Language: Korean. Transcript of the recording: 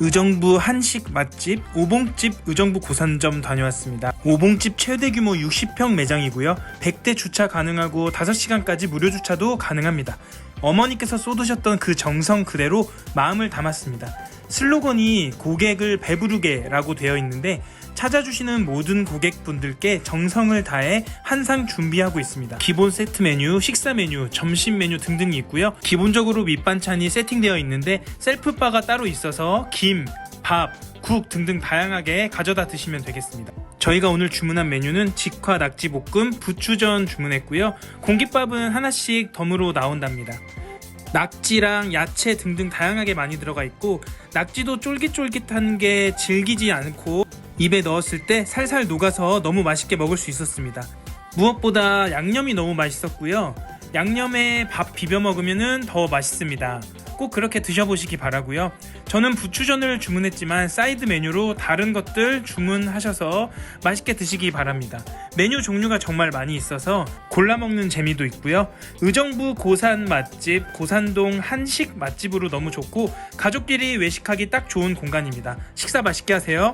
의정부 한식 맛집 오봉집 의정부 고산점 다녀왔습니다. 오봉집 최대 규모 60평 매장이고요. 100대 주차 가능하고 5시간까지 무료 주차도 가능합니다. 어머니께서 쏟으셨던 그 정성 그대로 마음을 담았습니다. 슬로건이 고객을 배부르게 라고 되어 있는데 찾아주시는 모든 고객분들께 정성을 다해 한상 준비하고 있습니다. 기본 세트 메뉴, 식사 메뉴, 점심 메뉴 등등이 있고요. 기본적으로 밑반찬이 세팅되어 있는데 셀프바가 따로 있어서 김, 밥, 국 등등 다양하게 가져다 드시면 되겠습니다. 저희가 오늘 주문한 메뉴는 직화 낙지볶음, 부추전 주문했고요. 공깃밥은 하나씩 덤으로 나온답니다. 낙지랑 야채 등등 다양하게 많이 들어가 있고 낙지도 쫄깃쫄깃한 게 질기지 않고 입에 넣었을 때 살살 녹아서 너무 맛있게 먹을 수 있었습니다. 무엇보다 양념이 너무 맛있었고요. 양념에 밥 비벼 먹으면 더 맛있습니다. 꼭 그렇게 드셔보시기 바라고요. 저는 부추전을 주문했지만 사이드 메뉴로 다른 것들 주문하셔서 맛있게 드시기 바랍니다. 메뉴 종류가 정말 많이 있어서 골라 먹는 재미도 있고요. 의정부 고산 맛집 고산동 한식 맛집으로 너무 좋고 가족끼리 외식하기 딱 좋은 공간입니다. 식사 맛있게 하세요.